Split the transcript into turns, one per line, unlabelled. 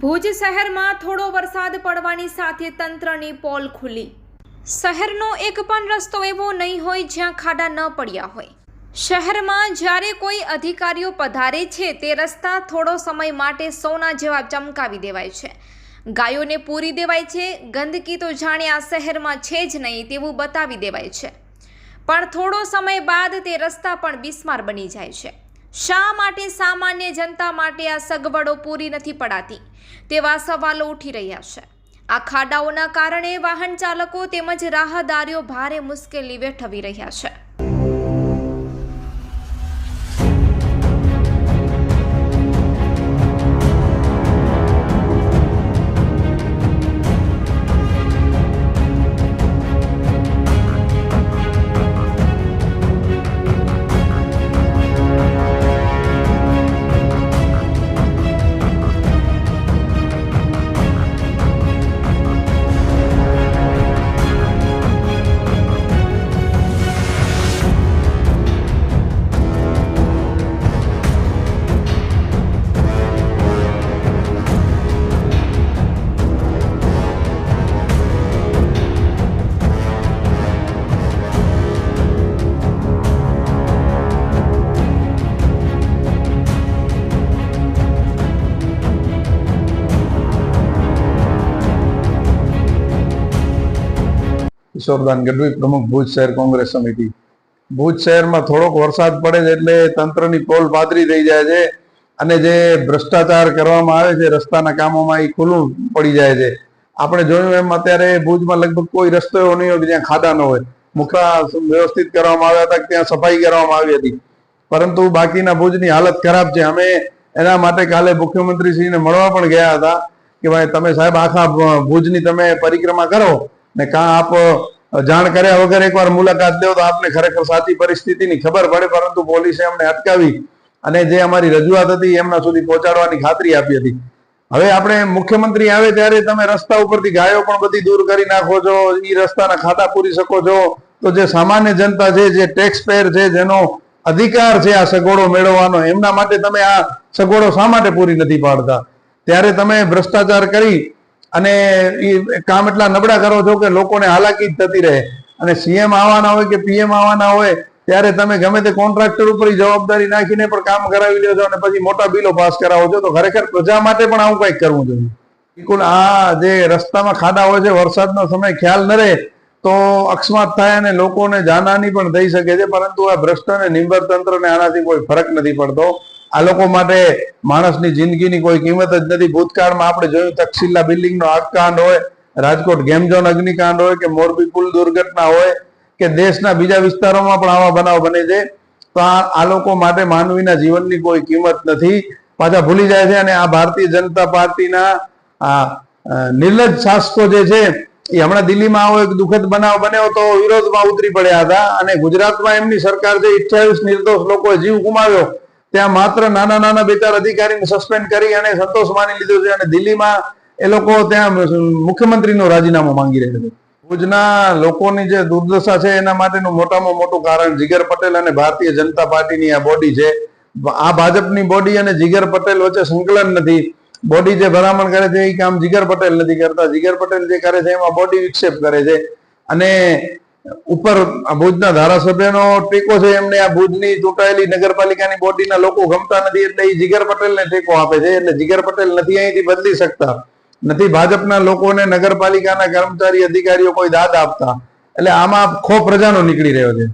ભુજ શહેરમાં થોડો વરસાદ પડવાની સાથે તંત્રની પોલ ખુલી. શહેરનો એક પણ રસ્તો એવો નહીં હોય જ્યાં ખાડા ન પડ્યા હોય. શહેરમાં જ્યારે કોઈ અધિકારીઓ પધારે છે, તે રસ્તા થોડો સમય માટે સોના જેવા ચમકાવી દેવાય છે. ગાયોને પૂરી દેવાય છે, ગંદકી તો જાણે આ શહેરમાં છે જ નહીં તેવું બતાવી દેવાય છે. પણ થોડો સમય બાદ તે રસ્તા પણ બિસ્માર બની જાય છે. શા માટે સામાન્ય જનતા માટે આ સગવડો પૂરી નથી પડાતી? તેવા સવાલો ઉઠી રહ્યા છે. આ ખાડાઓના કારણે વાહન ચાલકો તેમજ રાહદારીઓ ભારે મુશ્કેલી વેઠવી રહ્યા છે.
કિશોરદાન ગઢવી પ્રમુખ ભુજ શહેર કોંગ્રેસ સમિતિ. ભુજ શહેરમાં થોડોક વરસાદ પડે છે એટલે તંત્રની પોલ પાતરી થઈ જાય છે અને જે ભ્રષ્ટાચાર કરવામાં આવે છે રસ્તાના કામોમાં એ ખુલ્લું પડી જાય છે. આપણે જોયું એમ અત્યારે ભુજમાં લગભગ કોઈ રસ્તો એવો નહીં હોય કે જ્યાં ખાડા ન હોય. મુખા વ્યવસ્થિત કરવામાં આવ્યા હતા ત્યાં સફાઈ કરવામાં આવી હતી. પરંતુ બાકીના ભુજની હાલત ખરાબ છે. અમે એના માટે કાલે મુખ્યમંત્રીશ્રીને મળવા પણ ગયા હતા કે ભાઈ તમે સાહેબ આખા ભુજની તમે પરિક્રમા કરો ને કાં આપ જાણ કર્યા વગર એકવાર મુલાકાત લ્યો તો આપને ખરેખર સાચી પરિસ્થિતિની ખબર પડે, પરંતુ પોલીસે અમને અટકાવી અને જે અમારી રજૂઆત હતી એમના સુધી પહોંચાડવાની ખાતરી આપી હતી. હવે આપણે મુખ્યમંત્રી આવે ત્યારે તમે રસ્તા ઉપરથી ગાયો પણ બધી દૂર કરી નાખો છો એ રસ્તાના ખાતા પૂરી શકો છો. તો જે સામાન્ય જનતા છે, જે ટેક્સ પેયર છે, જેનો અધિકાર છે આ સગવડો મેળવવાનો, એમના માટે તમે આ સગવડો શા માટે પૂરી નથી પાડતા? ત્યારે તમે ભ્રષ્ટાચાર કરી અને એ કામ એટલા નબળા કરો છો કે લોકોને હાલાકી જ થતી રહે. અને સીએમ આવવાના હોય કે પીએમ આવવાના હોય, ત્યારે તમે ગમે તે કોન્ટ્રાક્ટર ઉપર જવાબદારી નાખીને પણ કામ કરાવી લ્યો છો અને પછી મોટા બિલો પાસ કરાવો છો, તો ખરેખર પ્રજા માટે પણ આવું કંઈક કરવું જોઈએ. બિલકુલ, આ જે રસ્તામાં ખાડા હોય છે, વરસાદનો સમય ખ્યાલ ન રહે, તો અકસ્માત થાય અને લોકોને જાનહાની પણ થઈ શકે છે, પરંતુ આ ભ્રષ્ટ અને નિંબર તંત્રને આનાથી કોઈ ફરક નથી પડતો. આ લોકો માટે માણસની જિંદગીની કોઈ કિંમત જ નથી. ભૂતકાળમાં આપણે જોયું તક્ષશિલા બિલ્ડિંગનો આગકાંડ હોય રાજકોટ ગેમઝોન અગ્નિકાંડ હોય કે મોરબી પુલ દુર્ઘટના હોય કે દેશના બીજા વિસ્તારોમાં પણ આવા બનાવ બને છે. તો આ લોકો માટે માનવીના જીવનની કોઈ કિંમત નથી. પાછા ભૂલી જાય છે અને આ ભારતીય જનતા પાર્ટીના આ અ, નિર્લજ્જ શાસકો જે છે એ હમણાં દિલ્હીમાં આવો એક દુઃખદ બનાવ બન્યો તો વિરોધમાં ઉતરી પડ્યા હતા અને ગુજરાતમાં એમની સરકાર જે 28 નિર્દોષ લોકોએ જીવ ગુમાવ્યો. ત્યાં માત્ર નાના નાના બે ચાર અધિકારીને સસ્પેન્ડ કરી અને સંતોષ માની લીધો છે અને દિલ્હીમાં એ લોકો ત્યાં મુખ્યમંત્રીનું રાજીનામું માંગી રહ્યા છે. ભુજના લોકોની જે દુર્દશા છે એના માટેનું મોટામાં મોટું કારણ જીગર પટેલ અને ભારતીય જનતા પાર્ટીની આ બોડી છે. આ ભાજપની બોડી અને જીગર પટેલ વચ્ચે સંકલન નથી. બોડી જે ભલામણ કરે છે એ કામ જીગર પટેલ નથી કરતા. જીગર પટેલ જે કરે છે એમાં બોડી વિક્ષેપ કરે છે. અને ઉપર ભુજના ધારાસભ્યનો ટેકો છે, એમને આ ભુજની ચૂંટાયેલી નગરપાલિકાની બોડીના લોકો ગમતા નથી, એટલે એ જીગર પટેલને ટેકો આપે છે, એટલે જીગર પટેલ નથી અહીંથી બદલી શકતા. નથી ભાજપના લોકોને નગરપાલિકાના કર્મચારી અધિકારીઓ કોઈ દાદ આપતા. એટલે આમાં ખો પ્રજાનો નીકળી રહ્યો છે.